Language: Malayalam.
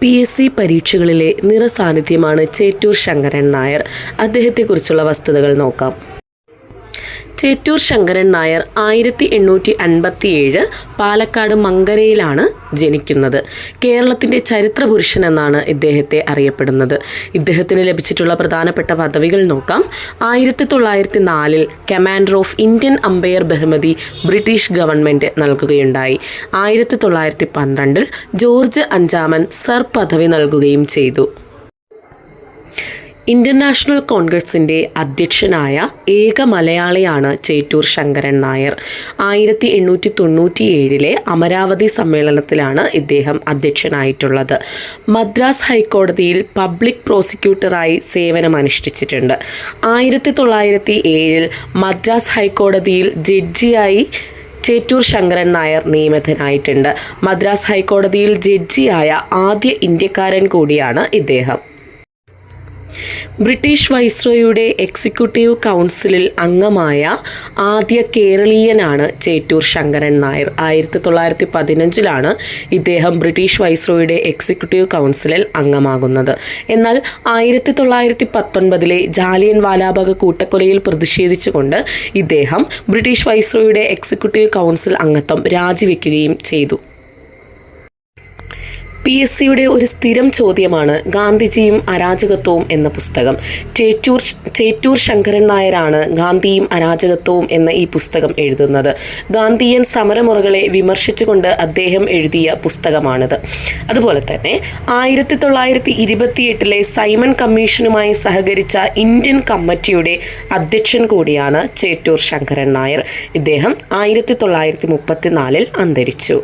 പി എസ് സി പരീക്ഷകളിലെ നിറസാന്നിധ്യമാണ് ചേറ്റൂർ ശങ്കരൻ നായർ. അദ്ദേഹത്തെക്കുറിച്ചുള്ള വസ്തുതകൾ നോക്കാം. ചേറ്റൂർ ശങ്കരൻ നായർ ആയിരത്തി എണ്ണൂറ്റി അൻപത്തിയേഴ് പാലക്കാട് മങ്കരയിലാണ് ജനിക്കുന്നത്. കേരളത്തിന്റെ ചരിത്ര പുരുഷൻ എന്നാണ് ഇദ്ദേഹത്തെ അറിയപ്പെടുന്നത്. ഇദ്ദേഹത്തിന് ലഭിച്ചിട്ടുള്ള പ്രധാനപ്പെട്ട പദവികൾ നോക്കാം. ആയിരത്തി തൊള്ളായിരത്തി നാലിൽ കമാൻഡർ ഓഫ് ഇന്ത്യൻ അമ്പയർ ബഹുമതി ബ്രിട്ടീഷ് ഗവൺമെന്റ് നൽകുകയുണ്ടായി. ആയിരത്തി തൊള്ളായിരത്തി പന്ത്രണ്ടിൽ ജോർജ് അഞ്ചാമൻ സർ പദവി നൽകുകയും ചെയ്തു. ഇന്ത്യൻ കോൺഗ്രസിന്റെ അധ്യക്ഷനായ ഏക മലയാളിയാണ് ചേറ്റൂർ ശങ്കരൻ നായർ. ആയിരത്തി എണ്ണൂറ്റി തൊണ്ണൂറ്റിയേഴിലെ അമരാവതി സമ്മേളനത്തിലാണ് ഇദ്ദേഹം അധ്യക്ഷനായിട്ടുള്ളത്. മദ്രാസ് ഹൈക്കോടതിയിൽ പബ്ലിക് പ്രോസിക്യൂട്ടറായി സേവനമനുഷ്ഠിച്ചിട്ടുണ്ട്. ആയിരത്തി തൊള്ളായിരത്തി ഏഴിൽ മദ്രാസ് ഹൈക്കോടതിയിൽ ജഡ്ജിയായി ചേറ്റൂർ ശങ്കരൻ നായർ നിയമിതനായിട്ടുണ്ട്. മദ്രാസ് ഹൈക്കോടതിയിൽ ജഡ്ജിയായ ആദ്യ ഇന്ത്യക്കാരൻ കൂടിയാണ് ഇദ്ദേഹം. ബ്രിട്ടീഷ് വൈസ്രോയുടെ എക്സിക്യൂട്ടീവ് കൗൺസിലിൽ അംഗമായ ആദ്യ കേരളീയനാണ് ചേറ്റൂർ ശങ്കരൻ നായർ. ആയിരത്തി തൊള്ളായിരത്തി പതിനഞ്ചിലാണ് ഇദ്ദേഹം ബ്രിട്ടീഷ് വൈസ്രോയുടെ എക്സിക്യൂട്ടീവ് കൗൺസിലിൽ അംഗമാകുന്നത്. എന്നാൽ ആയിരത്തി തൊള്ളായിരത്തി പത്തൊൻപതിലെ ജാലിയൻ വാലാബാഗ് കൂട്ടക്കൊലയിൽ പ്രതിഷേധിച്ചുകൊണ്ട് ഇദ്ദേഹം ബ്രിട്ടീഷ് വൈസ്രോയുടെ എക്സിക്യൂട്ടീവ് കൗൺസിൽ അംഗത്വം രാജിവെക്കുകയും ചെയ്തു. പി എസ് സിയുടെ ഒരു സ്ഥിരം ചോദ്യമാണ് ഗാന്ധിജിയും അരാജകത്വവും എന്ന പുസ്തകം. ചേറ്റൂർ ചേറ്റൂർ ശങ്കരൻ നായരാണ് ഗാന്ധിയും അരാജകത്വവും എന്ന ഈ പുസ്തകം എഴുതുന്നത്. ഗാന്ധിയൻ സമരമുറകളെ വിമർശിച്ചുകൊണ്ട് അദ്ദേഹം എഴുതിയ പുസ്തകമാണിത്. അതുപോലെ തന്നെ ആയിരത്തി തൊള്ളായിരത്തി ഇരുപത്തിയെട്ടിലെ സൈമൺ കമ്മീഷനുമായി സഹകരിച്ച ഇന്ത്യൻ കമ്മിറ്റിയുടെ അധ്യക്ഷൻ കൂടിയാണ് ചേറ്റൂർ ശങ്കരൻ നായർ. ഇദ്ദേഹം ആയിരത്തി തൊള്ളായിരത്തി മുപ്പത്തിനാലിൽ അന്തരിച്ചു.